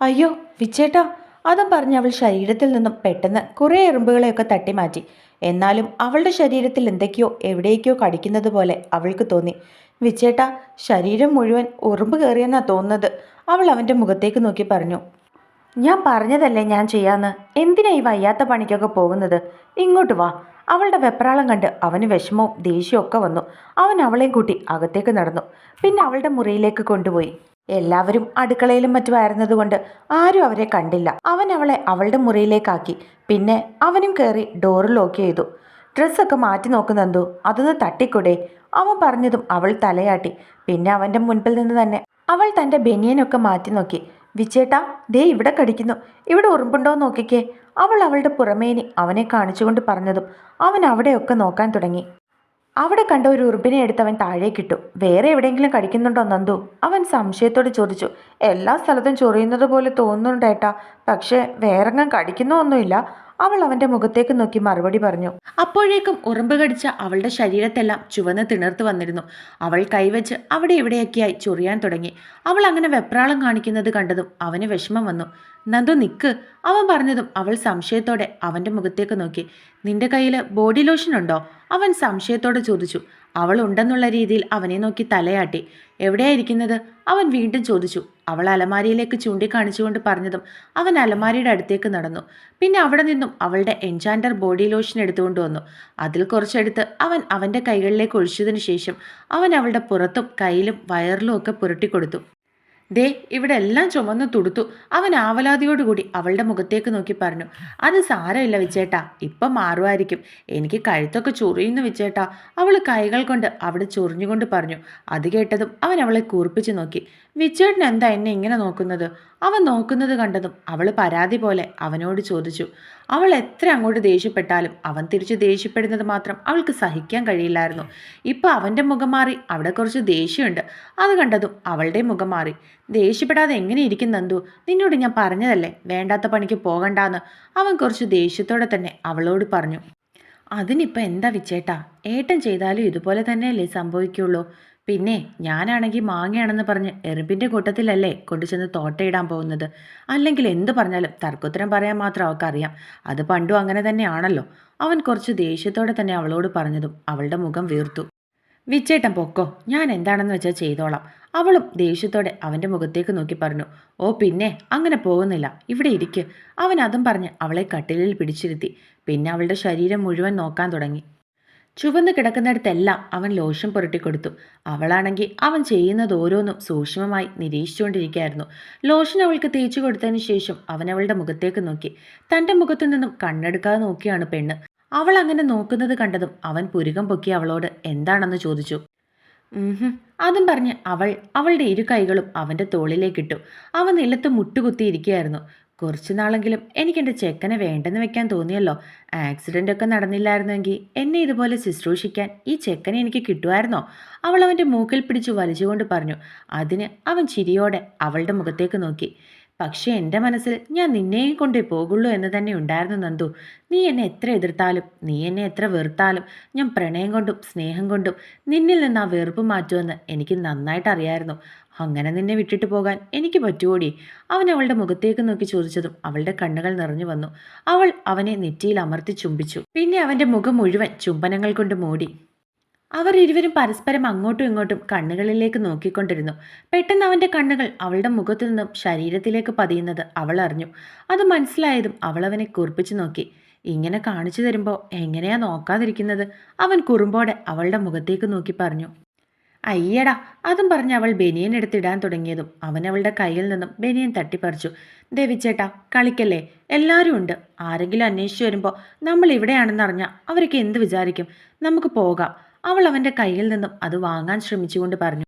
അയ്യോ വിച്ചേട്ടാ അതും പറഞ്ഞ് അവൾ ശരീരത്തിൽ നിന്നും പെട്ടെന്ന് കുറേ എറുമ്പുകളെയൊക്കെ തട്ടി മാറ്റി. എന്നാലും അവളുടെ ശരീരത്തിൽ എന്തൊക്കെയോ എവിടേക്കോ കടിക്കുന്നത് പോലെ അവൾക്ക് തോന്നി. വിച്ചേട്ടാ ശരീരം മുഴുവൻ ഉറുമ്പ് കയറിയെന്നാ തോന്നുന്നത്. അവൾ അവന്റെ മുഖത്തേക്ക് നോക്കി പറഞ്ഞു. ഞാൻ പറഞ്ഞതല്ലേ ഞാൻ ചെയ്യാന്ന്? എന്തിനാ ഈ വയ്യാത്ത പണിക്കൊക്കെ പോകുന്നത്? ഇങ്ങോട്ട് വാ. അവളുടെ വെപ്രാളം കണ്ട് അവന് വിഷമവും ദേഷ്യവും ഒക്കെ വന്നു. അവൻ അവളെയും കൂട്ടി അകത്തേക്ക് നടന്നു. പിന്നെ അവളുടെ മുറിയിലേക്ക് കൊണ്ടുപോയി. എല്ലാവരും അടുക്കളയിലും മറ്റുമായിരുന്നത് കൊണ്ട് ആരും അവരെ കണ്ടില്ല. അവൻ അവളെ അവളുടെ മുറിയിലേക്കാക്കി. പിന്നെ അവനും കയറി ഡോറ് ലോക്ക് ചെയ്തു. ഡ്രസ്സൊക്കെ മാറ്റി നോക്കുന്നെന്തോ അതൊന്ന് തട്ടിക്കൂടെ? അവൻ പറഞ്ഞതും അവൾ തലയാട്ടി. പിന്നെ അവന്റെ മുൻപിൽ നിന്ന് തന്നെ അവൾ തന്റെ ബനിയനൊക്കെ മാറ്റി നോക്കി. വിച്ചേട്ടാ ദേ ഇവിടെ കടിക്കുന്നു. ഇവിടെ ഉറുമ്പുണ്ടോ നോക്കിക്കേ. അവൾ അവളുടെ പുറമേനി അവനെ കാണിച്ചുകൊണ്ട് പറഞ്ഞതും അവൻ അവിടെയൊക്കെ നോക്കാൻ തുടങ്ങി. അവിടെ കണ്ട ഒരു ഉറുമ്പിനെ എടുത്ത് അവൻ താഴേക്കിട്ടു വേറെ എവിടെയെങ്കിലും കടിക്കുന്നുണ്ടോ നന്ദു? അവൻ സംശയത്തോടെ ചോദിച്ചു. എല്ലാ സ്ഥലത്തും ചൊറിയുന്നത് പോലെ തോന്നുന്നുണ്ടേട്ടാ പക്ഷേ വേറെങ്ങും കടിക്കുന്നൊന്നുമില്ല. അവൾ അവന്റെ മുഖത്തേക്ക് നോക്കി മറുപടി പറഞ്ഞു. അപ്പോഴേക്കും ഉറുമ്പ് കടിച്ച അവളുടെ ശരീരത്തെല്ലാം ചുവന്ന് തിണർത്ത് വന്നിരുന്നു. അവൾ കൈവച്ച് അവിടെ ഇവിടെയൊക്കെയായി ചൊറിയാൻ തുടങ്ങി. അവൾ അങ്ങനെ വെപ്രാളം കാണിക്കുന്നത് കണ്ടതും അവന് വിഷമം വന്നു. നന്ദു നിക്ക് അവൻ പറഞ്ഞതും അവൾ സംശയത്തോടെ അവന്റെ മുഖത്തേക്ക് നോക്കി. നിന്റെ കയ്യിൽ ബോഡി ലോഷൻ ഉണ്ടോ? അവൻ സംശയത്തോടെ ചോദിച്ചു. അവൾ ഉണ്ടെന്നുള്ള രീതിയിൽ അവനെ നോക്കി തലയാട്ടി. എവിടെയായിരിക്കുന്നത്? അവൻ വീണ്ടും ചോദിച്ചു. അവൾ അലമാരിയിലേക്ക് ചൂണ്ടിക്കാണിച്ചുകൊണ്ട് പറഞ്ഞതും അവൻ അലമാരിയുടെ അടുത്തേക്ക് നടന്നു. പിന്നെ അവിടെ നിന്നും അവളുടെ എൻചാൻഡർ ബോഡി ലോഷൻ എടുത്തുകൊണ്ട് വന്നു. അതിൽ കുറച്ചെടുത്ത് അവൻ അവന്റെ കൈകളിലേക്ക് ഒഴിച്ചതിന് ശേഷം അവൻ അവളുടെ പുറത്തും കയ്യിലും വയറിലും ഒക്കെ പുരട്ടിക്കൊടുത്തു. ദേ ഇവിടെ എല്ലാം ചുമന്ന് തുടുത്തു. അവൻ ആവലാതിയോടുകൂടി അവളുടെ മുഖത്തേക്ക് നോക്കി പറഞ്ഞു അത് സാരമില്ല വിച്ചേട്ടാ ഇപ്പം മാറുമായിരിക്കും. എനിക്ക് കഴുത്തൊക്കെ ചൊറിയുന്നു വിച്ചേട്ടാ അവൾ കൈകൾ കൊണ്ട് അവിടെ ചൊറിഞ്ഞുകൊണ്ട് പറഞ്ഞു. അത് കേട്ടതും അവൻ അവളെ കൂർപ്പിച്ച് നോക്കി. വിച്ചേട്ടൻ എന്താ എന്നെ ഇങ്ങനെ നോക്കുന്നത്? അവൻ നോക്കുന്നത് കണ്ടതും അവൾ പരാതി പോലെ അവനോട് ചോദിച്ചു അവൾ എത്ര അങ്ങോട്ട് ദേഷ്യപ്പെട്ടാലും അവൻ തിരിച്ച് ദേഷ്യപ്പെടുന്നത് മാത്രം അവൾക്ക് സഹിക്കാൻ കഴിയില്ലായിരുന്നു. ഇപ്പോൾ അവന്റെ മുഖം മാറി അവിടെ കുറച്ച് ദേഷ്യമുണ്ട്. അത് കണ്ടതും അവളുടെ മുഖം മാറി. ദേഷ്യപ്പെടാതെ എങ്ങനെ ഇരിക്കും നന്ദു? നിന്നോട് ഞാൻ പറഞ്ഞതല്ലേ? വേണ്ടാത്ത പണിക്ക് പോകണ്ടാന്ന്. അവൻ കുറച്ച് ദേഷ്യത്തോടെ തന്നെ അവളോട് പറഞ്ഞു അതിനിപ്പോൾ എന്താ വിച്ചേട്ടാ? ഏട്ടൻ ചെയ്താലും ഇതുപോലെ തന്നെയല്ലേ സംഭവിക്കുള്ളൂ. പിന്നെ ഞാനാണെങ്കിൽ മാങ്ങയാണെന്ന് പറഞ്ഞ് എറുമ്പിന്റെ കൂട്ടത്തിലല്ലേ കൊണ്ടുചെന്ന് തോട്ടയിടാൻ പോകുന്നത്. അല്ലെങ്കിൽ എന്ത് പറഞ്ഞാലും തർക്കുത്തരം പറയാൻ മാത്രം അവൾക്കറിയാം. അത് പണ്ടും അങ്ങനെ തന്നെയാണല്ലോ. അവൻ കുറച്ച് ദേഷ്യത്തോടെ തന്നെ അവളോട് പറഞ്ഞതും അവളുടെ മുഖം വീർത്തു. വിച്ചേട്ടൻ പൊക്കോ ഞാൻ എന്താണെന്ന് വെച്ചാൽ ചെയ്തോളാം. അവളും ദേഷ്യത്തോടെ അവന്റെ മുഖത്തേക്ക് നോക്കി പറഞ്ഞു. ഓ പിന്നെ അങ്ങനെ പോകുന്നില്ല. ഇവിടെ ഇരിക്ക്. അവൻ അതും പറഞ്ഞ് അവളെ കട്ടിലിൽ പിടിച്ചിരുത്തി. പിന്നെ അവളുടെ ശരീരം മുഴുവൻ നോക്കാൻ തുടങ്ങി. ചുവന്ന് കിടക്കുന്നിടത്തെല്ലാം അവൻ ലോഷൻ പുരട്ടിക്കൊടുത്തു അവളാണെങ്കിൽ അവൻ ചെയ്യുന്നത് ഓരോന്നും സൂക്ഷ്മമായി നിരീക്ഷിച്ചുകൊണ്ടിരിക്കുകയായിരുന്നു. ലോഷൻ അവൾക്ക് തേച്ചു കൊടുത്തതിന് ശേഷം അവൻ അവളുടെ മുഖത്തേക്ക് നോക്കി. തന്റെ മുഖത്തു നിന്നും കണ്ണെടുക്കാതെ നോക്കിയാണ് പെണ്ണ്. അവൾ അങ്ങനെ നോക്കുന്നത് കണ്ടതും അവൻ പുരുകം പൊക്കി അവളോട് എന്താണെന്ന് ചോദിച്ചു. അതും പറഞ്ഞ് അവൾ അവളുടെ ഇരു കൈകളും അവന്റെ തോളിലേക്കിട്ടു. അവൻ നിലത്ത് മുട്ടുകുത്തിയിരിക്കുകയായിരുന്നു. കുറച്ചു നാളെങ്കിലും എനിക്ക് എന്റെ ചെക്കനെ വേണ്ടെന്ന് വെക്കാൻ തോന്നിയല്ലോ. ആക്സിഡന്റ് ഒക്കെ നടന്നില്ലായിരുന്നെങ്കിൽ എന്നെ ഇതുപോലെ ശുശ്രൂഷിക്കാൻ ഈ ചെക്കനെ എനിക്ക് കിട്ടുമായിരുന്നോ? അവൾ അവന്റെ മൂക്കിൽ പിടിച്ചു വലിച്ചുകൊണ്ട് പറഞ്ഞു. അതിന് അവൻ ചിരിയോടെ അവളുടെ മുഖത്തേക്ക് നോക്കി. പക്ഷേ എന്റെ മനസ്സിൽ ഞാൻ നിന്നെയും കൊണ്ടേ പോകുള്ളൂ എന്ന് തന്നെ ഉണ്ടായിരുന്നു നന്ദു. നീ എന്നെ എത്ര എതിർത്താലും നീ എന്നെ എത്ര വെറുത്താലും ഞാൻ പ്രണയം കൊണ്ടും സ്നേഹം കൊണ്ടും നിന്നിൽ നിന്ന് ആ വെറുപ്പ് മാറ്റുമെന്ന് എനിക്ക് നന്നായിട്ട് അറിയായിരുന്നു. അങ്ങനെ നിന്നെ വിട്ടിട്ട് പോകാൻ എനിക്ക് പറ്റുമോടി അവൻ അവളുടെ മുഖത്തേക്ക് നോക്കി ചോദിച്ചതും അവളുടെ കണ്ണുകൾ നിറഞ്ഞു വന്നു. അവൾ അവനെ നെറ്റിയിൽ അമർത്തി ചുംബിച്ചു. പിന്നെ അവന്റെ മുഖം മുഴുവൻ ചുംബനങ്ങൾ കൊണ്ട് മൂടി. അവർ ഇരുവരും പരസ്പരം അങ്ങോട്ടും ഇങ്ങോട്ടും കണ്ണുകളിലേക്ക് നോക്കിക്കൊണ്ടിരുന്നു. പെട്ടെന്ന് അവന്റെ കണ്ണുകൾ അവളുടെ മുഖത്തു നിന്നും ശരീരത്തിലേക്ക് പതിയുന്നത് അവൾ അറിഞ്ഞു. അത് മനസ്സിലായതും അവൾ അവനെ കുറിപ്പിച്ചു നോക്കി. ഇങ്ങനെ കാണിച്ചു തരുമ്പോൾ എങ്ങനെയാ നോക്കാതിരിക്കുന്നത്? അവൻ കുറുമ്പോടെ അവളുടെ മുഖത്തേക്ക് നോക്കി പറഞ്ഞു. അയ്യടാ അതും പറഞ്ഞ് അവൾ ബനിയൻ എടുത്തിടാൻ തുടങ്ങിയതും അവൻ അവളുടെ കയ്യിൽ നിന്നും ബനിയൻ തട്ടിപ്പറിച്ചു. ദേവിച്ചേട്ടാ കളിക്കല്ലേ? എല്ലാവരും ഉണ്ട്. ആരെങ്കിലും അന്വേഷിച്ചു വരുമ്പോൾ നമ്മൾ ഇവിടെയാണെന്ന് അറിഞ്ഞാൽ അവർക്ക് എന്ത് വിചാരിക്കും? നമുക്ക് പോകാം. അവൾ അവന്റെ കയ്യിൽ നിന്നും അത് വാങ്ങാൻ ശ്രമിച്ചുകൊണ്ട് പറഞ്ഞു.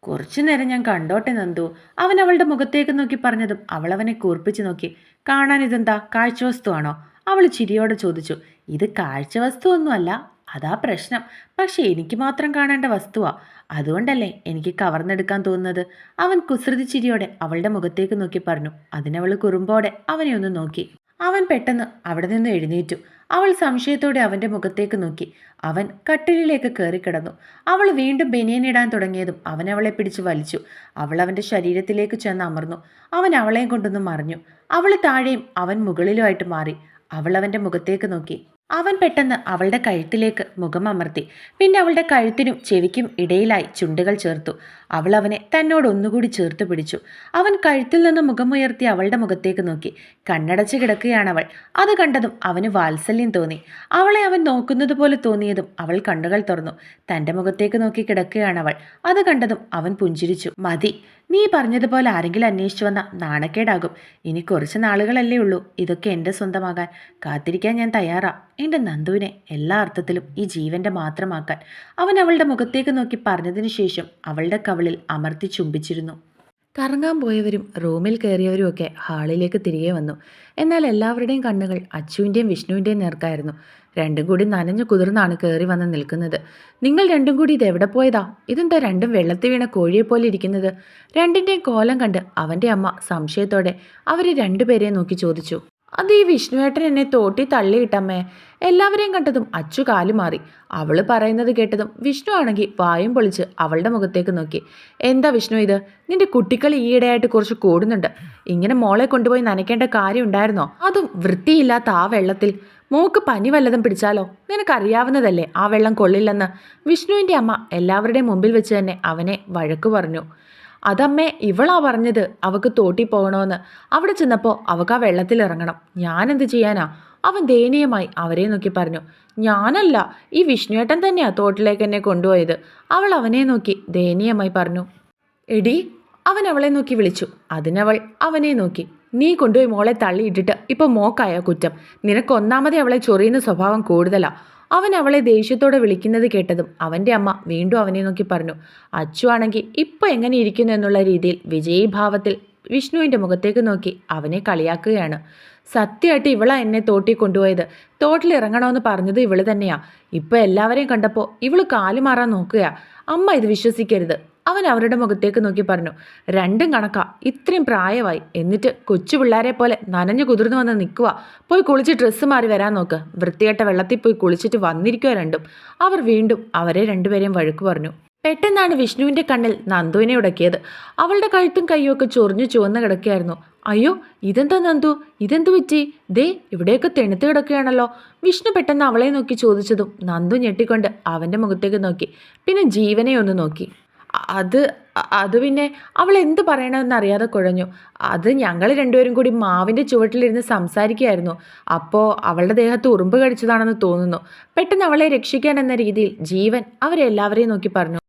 കുറച്ചു നേരം ഞാൻ കണ്ടോട്ടെ നന്ദു. അവൻ അവളുടെ മുഖത്തേക്ക് നോക്കി പറഞ്ഞതും അവൾ അവനെ കൂർപ്പിച്ചു നോക്കി. കാണാൻ ഇതെന്താ കാഴ്ചവസ്തുവാണോ? അവൾ ചിരിയോടെ ചോദിച്ചു. ഇത് കാഴ്ചവസ്തുവൊന്നുമല്ല അതാ പ്രശ്നം. പക്ഷെ എനിക്ക് മാത്രം കാണേണ്ട വസ്തുവാ. അതുകൊണ്ടല്ലേ എനിക്ക് കവർന്നെടുക്കാൻ തോന്നുന്നത്? അവൻ കുസൃതി ചിരിയോടെ അവളുടെ മുഖത്തേക്ക് നോക്കി പറഞ്ഞു. അതിനവൾ കുറുമ്പോടെ അവനെ ഒന്ന് നോക്കി. അവൻ പെട്ടെന്ന് അവിടെ നിന്ന് എഴുന്നേറ്റു. അവൾ സംശയത്തോടെ അവന്റെ മുഖത്തേക്ക് നോക്കി. അവൻ കട്ടിലിലേക്ക് കയറിക്കിടന്നു അവൾ വീണ്ടും ബനിയനിടാൻ തുടങ്ങിയതും അവൻ അവളെ പിടിച്ച് വലിച്ചു. അവൾ അവന്റെ ശരീരത്തിലേക്ക് ചെന്ന് അമർന്നു. അവൻ അവളെയും കൊണ്ടൊന്ന് മറിഞ്ഞു. അവൾ താഴെയും അവൻ മുകളിലുമായിട്ട് മാറി. അവൾ അവന്റെ മുഖത്തേക്ക് നോക്കി. അവൻ പെട്ടെന്ന് അവളുടെ കഴുത്തിലേക്ക് മുഖം അമർത്തി. പിന്നെ അവളുടെ കഴുത്തിനും ചെവിക്കും ഇടയിലായി ചുണ്ടുകൾ ചേർത്തു. അവൾ അവനെ തന്നോട് ഒന്നുകൂടി ചേർത്ത് പിടിച്ചു. അവൻ കഴുത്തിൽ നിന്ന് മുഖമുയർത്തി അവളുടെ മുഖത്തേക്ക് നോക്കി. കണ്ണടച്ച് കിടക്കുകയാണവൾ. അത് കണ്ടതും അവന് വാത്സല്യം തോന്നി. അവളെ അവൻ നോക്കുന്നത് പോലെ തോന്നിയതും അവൾ കണ്ണുകൾ തുറന്നു. തന്റെ മുഖത്തേക്ക് നോക്കി കിടക്കുകയാണവൾ. അത് കണ്ടതും അവൻ പുഞ്ചിരിച്ചു. മതി. നീ പറഞ്ഞതുപോലെ ആരെങ്കിലും അന്വേഷിച്ചു വന്ന നാണക്കേടാകും. ഇനി കുറച്ച് നാളുകളല്ലേ ഉള്ളൂ. ഇതൊക്കെ എന്റെ സ്വന്തമാകാൻ. കാത്തിരിക്കാൻ ഞാൻ തയ്യാറാ. എന്റെ നന്ദുവിനെ എല്ലാ അർത്ഥത്തിലും ഈ ജീവന്റെ മാത്രമാക്കാൻ. അവൻ അവളുടെ മുഖത്തേക്ക് നോക്കി പറഞ്ഞതിന് ശേഷം അവളുടെ കവളിൽ അമർത്തി ചുംബിച്ചിരുന്നു. കറങ്ങാൻ പോയവരും റൂമിൽ കയറിയവരും ഒക്കെ ഹാളിലേക്ക് തിരികെ വന്നു. എന്നാൽ എല്ലാവരുടെയും കണ്ണുകൾ അച്ചുവിന്റെയും വിഷ്ണുവിന്റെയും നേർക്കായിരുന്നു. രണ്ടും കൂടി നനഞ്ഞു കുതിർന്നാണ് കയറി വന്ന് നിൽക്കുന്നത്. നിങ്ങൾ രണ്ടും കൂടി ഇത് എവിടെ പോയതാ? ഇതെന്താ രണ്ടും വെള്ളത്തിൽ വീണ കോഴിയെ പോലെ ഇരിക്കുന്നത്? രണ്ടിന്റെയും കോലം കണ്ട് അവന്റെ അമ്മ സംശയത്തോടെ അവർ രണ്ടുപേരെ നോക്കി ചോദിച്ചു. അത് ഈ വിഷ്ണുവേട്ടൻ എന്നെ തോട്ടി തള്ളിയിട്ടമ്മേ. എല്ലാവരെയും കണ്ടതും അച്ചു കാലു മാറി. അവൾ പറയുന്നത് കേട്ടതും വിഷ്ണു ആണെങ്കിൽ വായും പൊളിച്ച് അവളുടെ മുഖത്തേക്ക് നോക്കി. എന്താ വിഷ്ണു ഇത്? നിന്റെ കുട്ടികൾ ഈയിടെയായിട്ട് കുറച്ച് കൂടുന്നുണ്ട്. ഇങ്ങനെ മോളെ കൊണ്ടുപോയി നനയ്ക്കേണ്ട കാര്യം ഉണ്ടായിരുന്നോ? അതും വൃത്തിയില്ലാത്ത ആ വെള്ളത്തിൽ. മോക്ക് പനി വല്ലതും പിടിച്ചാലോ? നിനക്കറിയാവുന്നതല്ലേ ആ വെള്ളം കൊള്ളില്ലെന്ന്. വിഷ്ണുവിന്റെ അമ്മ എല്ലാവരുടെയും മുമ്പിൽ വെച്ച് തന്നെ അവനെ വഴക്കു പറഞ്ഞു. അതമ്മേ ഇവളാ പറഞ്ഞത് അവക്ക് തോട്ടി പോകണമെന്ന്. അവിടെ ചെന്നപ്പോൾ അവക്ക് ആ വെള്ളത്തിൽ ഇറങ്ങണം. ഞാനെന്ത് ചെയ്യാനാ? അവൻ ദയനീയമായി അവരെ നോക്കി പറഞ്ഞു ഞാനല്ല ഈ വിഷ്ണുവേട്ടൻ തന്നെയാ തോട്ടിലേക്ക് എന്നെ കൊണ്ടുപോയത്. അവൾ അവനെ നോക്കി ദയനീയമായി പറഞ്ഞു എടി അവൻ അവളെ നോക്കി വിളിച്ചു. അതിനവൾ അവനെ നോക്കി നീ കൊണ്ടുപോയി മോളെ തള്ളിയിട്ടിട്ട് ഇപ്പോൾ മോക്കായ കുറ്റം? നിനക്ക് ഒന്നാമതേ അവളെ ചൊറിയുന്ന സ്വഭാവം കൂടുതലാ. അവൻ അവളെ ദേഷ്യത്തോടെ വിളിക്കുന്നത് കേട്ടതും അവന്റെ അമ്മ വീണ്ടും അവനെ നോക്കി പറഞ്ഞു അച്ചു ആണെങ്കിൽ ഇപ്പോൾ എങ്ങനെ ഇരിക്കുന്നു എന്നുള്ള രീതിയിൽ വിജയീഭാവത്തിൽ വിഷ്ണുവിന്റെ മുഖത്തേക്ക് നോക്കി അവനെ കളിയാക്കുകയാണ്. സത്യമായിട്ട് ഇവളാ എന്നെ തോട്ടിൽ കൊണ്ടുപോയത്. തോട്ടിൽ ഇറങ്ങണമെന്ന് പറഞ്ഞത് ഇവൾ തന്നെയാ. ഇപ്പൊ എല്ലാവരെയും കണ്ടപ്പോൾ ഇവൾ കാലുമാറാൻ നോക്കുക അമ്മ ഇത് വിശ്വസിക്കരുത്. അവൻ അവരുടെ മുഖത്തേക്ക് നോക്കി പറഞ്ഞു രണ്ടും കണക്കാ. ഇത്രയും പ്രായമായി. എന്നിട്ട് കൊച്ചു പിള്ളേരെ പോലെ നനഞ്ഞു കുതിർന്നു വന്ന് നിൽക്കുക പോയി കുളിച്ച് ഡ്രസ്സ് മാറി വരാൻ നോക്ക്. വൃത്തിയായിട്ട വെള്ളത്തിൽ പോയി കുളിച്ചിട്ട് വന്നിരിക്കുക രണ്ടും. അവർ വീണ്ടും അവരെ രണ്ടുപേരെയും വഴക്ക് പറഞ്ഞു. പെട്ടെന്നാണ് വിഷ്ണുവിന്റെ കണ്ണിൽ നന്ദുവിനെ ഉടക്കിയത്. അവളുടെ കഴുത്തും കൈയൊക്കെ ചൊറിഞ്ഞു ചുവന്ന് കിടക്കുകയായിരുന്നു. അയ്യോ ഇതെന്താ നന്ദു? ഇതെന്തു പറ്റി? ദേ ഇവിടെയൊക്കെ തെണുത്ത് കിടക്കുകയാണല്ലോ. വിഷ്ണു പെട്ടെന്ന് അവളെ നോക്കി ചോദിച്ചതും നന്ദു ഞെട്ടിക്കൊണ്ട് അവന്റെ മുഖത്തേക്ക് നോക്കി. പിന്നെ ജീവനെ ഒന്ന് നോക്കി. അത് അത് പിന്നെ അവൾ എന്ത് പറയണമെന്ന് അറിയാതെ കുഴഞ്ഞു. അത് ഞങ്ങൾ രണ്ടുപേരും കൂടി മാവിന്റെ ചുവട്ടിലിരുന്ന് സംസാരിക്കുകയായിരുന്നു. അപ്പോൾ അവളുടെ ദേഹത്ത് ഉറുമ്പ് കടിച്ചതാണെന്ന് തോന്നുന്നു. പെട്ടെന്ന് അവളെ രക്ഷിക്കാൻ എന്ന രീതിയിൽ ജീവൻ അവരെല്ലാവരെയും നോക്കി പറഞ്ഞു.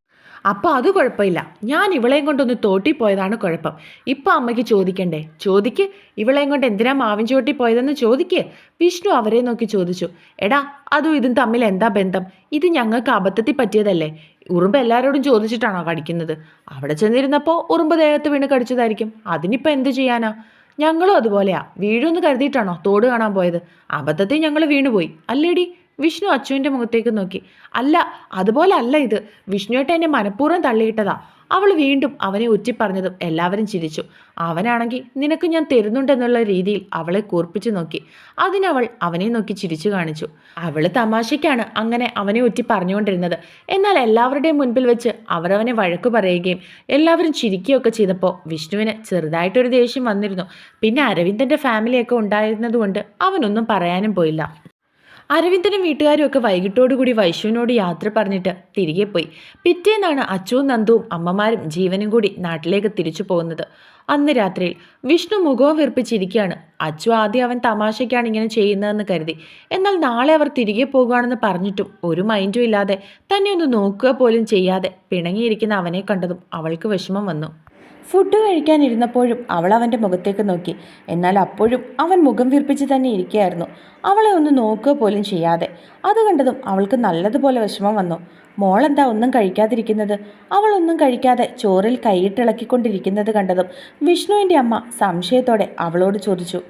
അപ്പോൾ അത് കുഴപ്പമില്ല. ഞാൻ ഇവളെയും കൊണ്ടൊന്ന് തോട്ടി പോയതാണ് കുഴപ്പം. ഇപ്പം അമ്മയ്ക്ക് ചോദിക്കണ്ടേ? ചോദിക്ക്. ഇവളെയും കൊണ്ട് എന്തിനാ മാവിൻ ചോട്ടി പോയതെന്ന് ചോദിക്ക്. വിഷ്ണു അവരെ നോക്കി ചോദിച്ചു. എടാ അതും ഇതും തമ്മിൽ എന്താ ബന്ധം? ഇത് ഞങ്ങൾക്ക് അബദ്ധത്തിൽ പറ്റിയതല്ലേ? ഉറുമ്പ് എല്ലാവരോടും ചോദിച്ചിട്ടാണോ കടിക്കുന്നത്? അവിടെ ചെന്നിരുന്നപ്പോൾ ഉറുമ്പ് ദേഹത്ത് വീണ് കടിച്ചതായിരിക്കും. അതിനിപ്പോൾ എന്ത് ചെയ്യാനാ? ഞങ്ങളും അതുപോലെയാ. വീഴുമെന്ന് കരുതിയിട്ടാണോ തോട് കാണാൻ പോയത്? അബദ്ധത്തിൽ ഞങ്ങൾ വീണുപോയി. അല്ലേടി? വിഷ്ണു അച്ചുവിന്റെ മുഖത്തേക്ക് നോക്കി. അല്ല അതുപോലെ അല്ല ഇത്. വിഷ്ണുവേട്ട എന്നെ മനഃപൂർവം തള്ളിയിട്ടതാ. അവൾ വീണ്ടും അവനെ ഉറ്റിപ്പറഞ്ഞതും എല്ലാവരും ചിരിച്ചു. അവനാണെങ്കിൽ നിനക്ക് ഞാൻ തരുന്നുണ്ടെന്നുള്ള രീതിയിൽ അവളെ കൂർപ്പിച്ചു നോക്കി. അതിനവൾ അവനെ നോക്കി ചിരിച്ചു കാണിച്ചു. അവൾ തമാശയ്ക്കാണ് അങ്ങനെ അവനെ ഉറ്റി പറഞ്ഞുകൊണ്ടിരുന്നത് എന്നാൽ എല്ലാവരുടെയും മുൻപിൽ വെച്ച് അവരവനെ വഴക്കു പറയുകയും എല്ലാവരും ചിരിക്കുകയൊക്കെ ചെയ്തപ്പോൾ വിഷ്ണുവിന് ചെറുതായിട്ടൊരു ദേഷ്യം വന്നിരുന്നു. പിന്നെ അരവിന്ദന്റെ ഫാമിലിയൊക്കെ ഉണ്ടായിരുന്നതുകൊണ്ട് അവനൊന്നും പറയാനും പോയില്ല. അരവിന്ദനും വീട്ടുകാരും ഒക്കെ വൈകിട്ടോടുകൂടി വൈശുവിനോട് യാത്ര പറഞ്ഞിട്ട് തിരികെ പോയി. പിറ്റേന്നാണ് അച്ചുവും നന്ദുവും അമ്മമാരും ജീവനും കൂടി നാട്ടിലേക്ക് തിരിച്ചു പോകുന്നത്. അന്ന് രാത്രിയിൽ വിഷ്ണു മുഖവും വീർപ്പിച്ചിരിക്കുകയാണ്. അച്ചു ആദ്യം അവൻ തമാശയ്ക്കാണ് ഇങ്ങനെ ചെയ്യുന്നതെന്ന് കരുതി. എന്നാൽ നാളെ അവർ തിരികെ പോകുകയാണെന്ന് പറഞ്ഞിട്ടും ഒരു മൈൻഡും ഇല്ലാതെ തന്നെ ഒന്ന് നോക്കുക പോലും ചെയ്യാതെ പിണങ്ങിയിരിക്കുന്ന അവനെ കണ്ടതും അവൾക്ക് വിഷമം വന്നു. ഫുഡ് കഴിക്കാനിരുന്നപ്പോഴും അവൾ അവന്റെ മുഖത്തേക്ക് നോക്കി. എന്നാൽ അപ്പോഴും അവൻ മുഖം വീർപ്പിച്ച് തന്നെ ഇരിക്കുകയായിരുന്നു. അവളെ ഒന്ന് നോക്കുക പോലും ചെയ്യാതെ. അത് കണ്ടതും അവൾക്ക് നല്ലതുപോലെ വിഷമം വന്നു. മോളെന്താ ഒന്നും കഴിക്കാതിരിക്കുന്നത്? അവളൊന്നും കഴിക്കാതെ ചോറിൽ കൈയിട്ടിളക്കിക്കൊണ്ടിരിക്കുന്നത് കണ്ടതും വിഷ്ണുവിന്റെ അമ്മ സംശയത്തോടെ അവളോട് ചോദിച്ചു.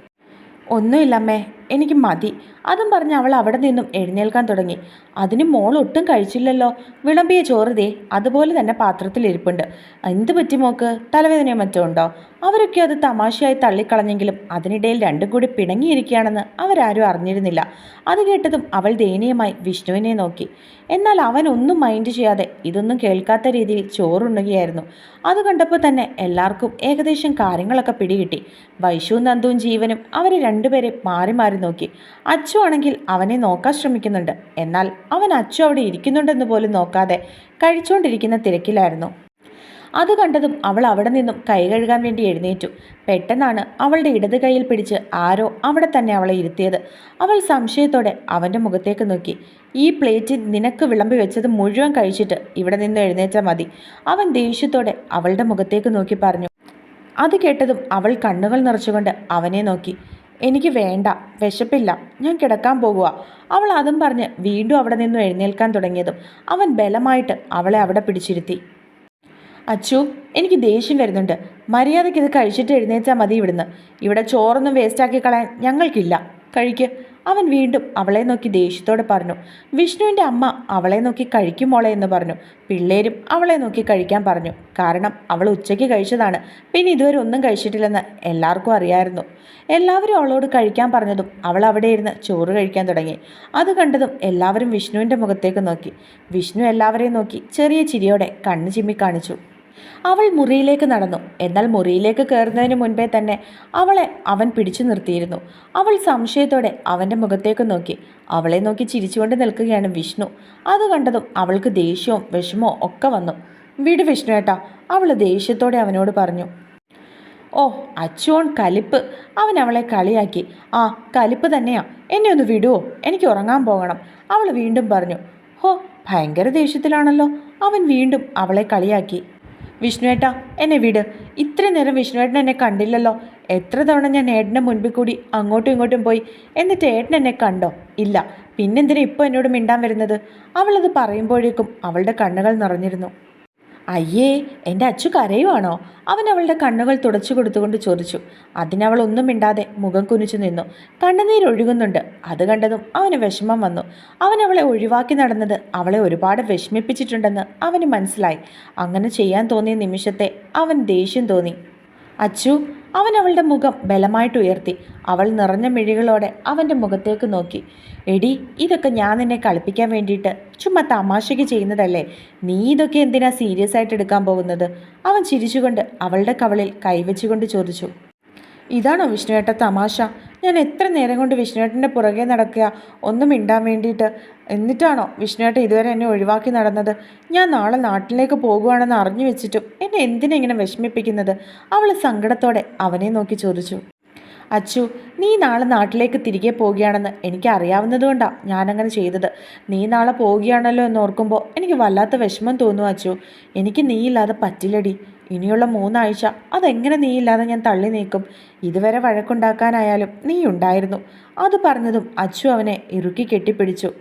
ഒന്നുമില്ലമ്മേ എനിക്ക് മതി. അതും പറഞ്ഞ് അവൾ അവിടെ നിന്നും എഴുന്നേൽക്കാൻ തുടങ്ങി. അതിന് മോൾ ഒട്ടും കഴിച്ചില്ലല്ലോ. വിളമ്പിയ ചോറ് ദേ അതുപോലെ തന്നെ പാത്രത്തിൽ ഇരിപ്പുണ്ട്. എന്ത് പറ്റി മോക്ക്? തലവേദനയോ മറ്റോ ഉണ്ടോ? അവരൊക്കെ അത് തമാശയായി തള്ളിക്കളഞ്ഞെങ്കിലും അതിനിടയിൽ രണ്ടും കൂടി പിണങ്ങിയിരിക്കുകയാണെന്ന് അവരാരും അറിഞ്ഞിരുന്നില്ല. അത് കേട്ടതും അവൾ ദയനീയമായി വിഷ്ണുവിനെ നോക്കി. എന്നാൽ അവൻ ഒന്നും മൈൻഡ് ചെയ്യാതെ ഇതൊന്നും കേൾക്കാത്ത രീതിയിൽ ചോറുണ്ണുകയായിരുന്നു. അത് കണ്ടപ്പോൾ തന്നെ എല്ലാവർക്കും ഏകദേശം കാര്യങ്ങളൊക്കെ പിടികിട്ടി. വൈശുവും നന്ദുവും ജീവനും അവരെ രണ്ടുപേരെ മാറി മാറി നോക്കി. അച്ചു ആണെങ്കിൽ അവനെ നോക്കാൻ ശ്രമിക്കുന്നുണ്ട്. എന്നാൽ അവൻ അച്ചു അവിടെ ഇരിക്കുന്നുണ്ടെന്ന് പോലും നോക്കാതെ കഴിച്ചുകൊണ്ടിരിക്കുന്ന തിരക്കിലായിരുന്നു. അത് കണ്ടതും അവൾ അവിടെ നിന്നും കൈ കഴുകാൻ വേണ്ടി എഴുന്നേറ്റു. പെട്ടെന്നാണ് അവളുടെ ഇടത് കൈയിൽ പിടിച്ച് ആരോ അവിടെ തന്നെ അവളെ ഇരുത്തിയത്. അവൾ സംശയത്തോടെ അവന്റെ മുഖത്തേക്ക് നോക്കി. ഈ പ്ലേറ്റിൽ നിനക്ക് വിളമ്പി വെച്ചത് മുഴുവൻ കഴിച്ചിട്ട് ഇവിടെ നിന്ന് എഴുന്നേറ്റാൽ മതി. അവൻ ദേഷ്യത്തോടെ അവളുടെ മുഖത്തേക്ക് നോക്കി പറഞ്ഞു. അത് കേട്ടതും അവൾ കണ്ണുകൾ നിറച്ചുകൊണ്ട് അവനെ നോക്കി. എനിക്ക് വേണ്ട വിശപ്പില്ല ഞാൻ കിടക്കാൻ പോകുക അവൾ അതും പറഞ്ഞ് വീണ്ടും അവിടെ നിന്നും എഴുന്നേൽക്കാൻ തുടങ്ങിയതും അവൻ ബലമായിട്ട് അവളെ അവിടെ പിടിച്ചിരുത്തി. അച്ചു എനിക്ക് ദേഷ്യം വരുന്നുണ്ട്. മര്യാദയ്ക്ക് ഇത് കഴിച്ചിട്ട് എഴുന്നേറ്റാൽ മതി ഇവിടുന്ന്. ഇവിടെ ചോറൊന്നും വേസ്റ്റാക്കി കളയാൻ ഞങ്ങൾക്കില്ല. കഴിക്ക്. അവൻ വീണ്ടും അവളെ നോക്കി ദേഷ്യത്തോടെ പറഞ്ഞു വിഷ്ണുവിന്റെ അമ്മ അവളെ നോക്കി കഴിക്കും മോളെ എന്ന് പറഞ്ഞു. പിള്ളേരും അവളെ നോക്കി കഴിക്കാൻ പറഞ്ഞു. കാരണം അവൾ ഉച്ചയ്ക്ക് കഴിച്ചതാണ്. പിന്നെ ഇതുവരെ ഒന്നും കഴിച്ചിട്ടില്ലെന്ന് എല്ലാവർക്കും അറിയായിരുന്നു. എല്ലാവരും അവളോട് കഴിക്കാൻ പറഞ്ഞതും അവൾ അവിടെ ഇരുന്ന് ചോറ് കഴിക്കാൻ തുടങ്ങി. അത് കണ്ടതും എല്ലാവരും വിഷ്ണുവിന്റെ മുഖത്തേക്ക് നോക്കി. വിഷ്ണു എല്ലാവരെയും നോക്കി ചെറിയ ചിരിയോടെ കണ്ണ് ചിമ്മി കാണിച്ചു. അവൾ മുറിയിലേക്ക് നടന്നു. എന്നാൽ മുറിയിലേക്ക് കയറുന്നതിന് മുൻപേ തന്നെ അവളെ അവൻ പിടിച്ചു നിർത്തിയിരുന്നു. അവൾ സംശയത്തോടെ അവന്റെ മുഖത്തേക്ക് നോക്കി. അവളെ നോക്കി ചിരിച്ചുകൊണ്ട് നിൽക്കുകയാണ് വിഷ്ണു. അത് കണ്ടതും അവൾക്ക് ദേഷ്യവും വിഷമവും ഒക്കെ വന്നു. വിട് വിഷ്ണു ഏട്ടാ അവൾ ദേഷ്യത്തോടെ അവനോട് പറഞ്ഞു. ഓ അച്ചോൺ കലിപ്പ്. അവൻ അവളെ കളിയാക്കി. ആ കലിപ്പ് തന്നെയാ. എന്നെ ഒന്ന് വിടുവോ എനിക്ക് ഉറങ്ങാൻ പോകണം. അവൾ വീണ്ടും പറഞ്ഞു. ഹോ ഭയങ്കര ദേഷ്യത്തിലാണല്ലോ. അവൻ വീണ്ടും അവളെ കളിയാക്കി. വിഷ്ണുവേട്ടാ എന്നെ വിട്. ഇത്രയും നേരം വിഷ്ണുവേട്ടൻ എന്നെ കണ്ടില്ലല്ലോ. എത്ര തവണ ഞാൻ ഏട്ടന്റെ മുൻപിൽ കൂടി അങ്ങോട്ടും ഇങ്ങോട്ടും പോയി എന്നിട്ട് ഏട്ടൻ എന്നെ കണ്ടോ? ഇല്ല. പിന്നെന്തിനാ ഇപ്പോൾ എന്നോട് മിണ്ടാൻ വരുന്നത്? അവളത് പറയുമ്പോഴേക്കും അവളുടെ കണ്ണുകൾ നിറഞ്ഞിരുന്നു. അയ്യേ എന്റെ അച്ചു കരയുവാണോ? അവൻ അവളുടെ കണ്ണുകൾ തുടച്ചു കൊടുത്തുകൊണ്ട് ചോദിച്ചു. അതിനവൾ ഒന്നും മിണ്ടാതെ മുഖം കുനിച്ചു നിന്നു. കണ്ണുനീരൊഴുകുന്നുണ്ട് അത് കണ്ടതും അവന് വിഷമം വന്നു. അവൻ അവളെ ഒഴിവാക്കി നടന്നത് അവളെ ഒരുപാട് വിഷമിപ്പിച്ചിട്ടുണ്ടെന്ന് അവന് മനസ്സിലായി. അങ്ങനെ ചെയ്യാൻ തോന്നിയ നിമിഷത്തെ അവൻ ദേഷ്യം തോന്നി. അച്ചു അവൻ അവളുടെ മുഖം ബലമായിട്ട് ഉയർത്തി. അവൾ നിറഞ്ഞ മിഴികളോടെ അവന്റെ മുഖത്തേക്ക് നോക്കി. എടി ഇതൊക്കെ ഞാൻ നിന്നെ കളിപ്പിക്കാൻ വേണ്ടിയിട്ട് ചുമ്മാ തമാശയ്ക്ക് ചെയ്യുന്നതല്ലേ? നീ ഇതൊക്കെ എന്തിനാ സീരിയസ് ആയിട്ട് എടുക്കാൻ പോകുന്നത്? അവൻ ചിരിച്ചുകൊണ്ട് അവളുടെ കവളിൽ കൈവച്ചുകൊണ്ട് ചോദിച്ചു. ഇതാണോ വിഷ്ണുവേട്ട തമാശ? ഞാൻ എത്ര നേരം കൊണ്ട് വിഷ്ണുവേട്ടന്റെ പുറകെ നടക്കുക? ഒന്നും മിണ്ടാൻ വേണ്ടിയിട്ട് എന്നിട്ടാണോ വിഷ്ണുവേട്ട ഇതുവരെ എന്നെ ഒഴിവാക്കി നടന്നത്? ഞാൻ നാളെ നാട്ടിലേക്ക് പോകുവാണെന്ന് അറിഞ്ഞു വെച്ചിട്ടും എന്നെ എന്തിനെങ്ങനെ വിഷമിപ്പിക്കുന്നത്? അവൾ സങ്കടത്തോടെ അവനെ നോക്കി ചോദിച്ചു. അച്ചു നീ നാളെ നാട്ടിലേക്ക് തിരികെ പോവുകയാണെന്ന് എനിക്ക് അറിയാവുന്നതുകൊണ്ടാണ് ഞാനങ്ങനെ ചെയ്തത്. നീ നാളെ പോവുകയാണല്ലോ എന്ന് ഓർക്കുമ്പോൾ എനിക്ക് വല്ലാത്ത വിഷമം തോന്നുന്നു അച്ചു. എനിക്ക് നീ ഇല്ലാതെ പറ്റില്ലടി. ഇനിയുള്ള മൂന്നാഴ്ച അതെങ്ങനെ ഇല്ലാതെ ഞാൻ തള്ളി നീക്കും? ഇതുവരെ വഴക്കുണ്ടാക്കാനായാലും നീ ഉണ്ടായിരുന്നു. അത് പറഞ്ഞതും അച്ചു അവനെ ഇറുക്കി കെട്ടിപ്പിടിച്ചു.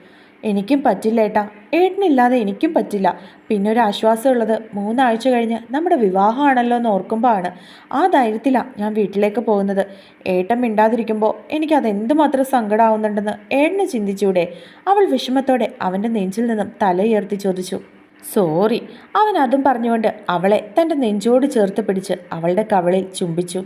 എനിക്കും പറ്റില്ല ഏട്ടാ. ഏട്ടനില്ലാതെ എനിക്കും പറ്റില്ല. പിന്നെ ഒരു ആശ്വാസമുള്ളത് മൂന്നാഴ്ച കഴിഞ്ഞ് നമ്മുടെ വിവാഹമാണല്ലോ എന്ന് ഓർക്കുമ്പോഴാണ്. ആ ധൈര്യത്തിലാണ് ഞാൻ വീട്ടിലേക്ക് പോകുന്നത്. ഏട്ടൻ മിണ്ടാതിരിക്കുമ്പോൾ എനിക്കത് എന്തുമാത്രം സങ്കടമാവുന്നുണ്ടെന്ന് ഏട്ടനെ ചിന്തിച്ചൂടെ. അവൾ വിഷമത്തോടെ അവന്റെ നെഞ്ചിൽ നിന്നും തലയുയർത്തി ചോദിച്ചു. സോറി. അവൻ അതും പറഞ്ഞുകൊണ്ട് അവളെ തന്റെ നെഞ്ചോട് ചേർത്ത് പിടിച്ച് അവളുടെ കവളിൽ ചുംബിച്ചു.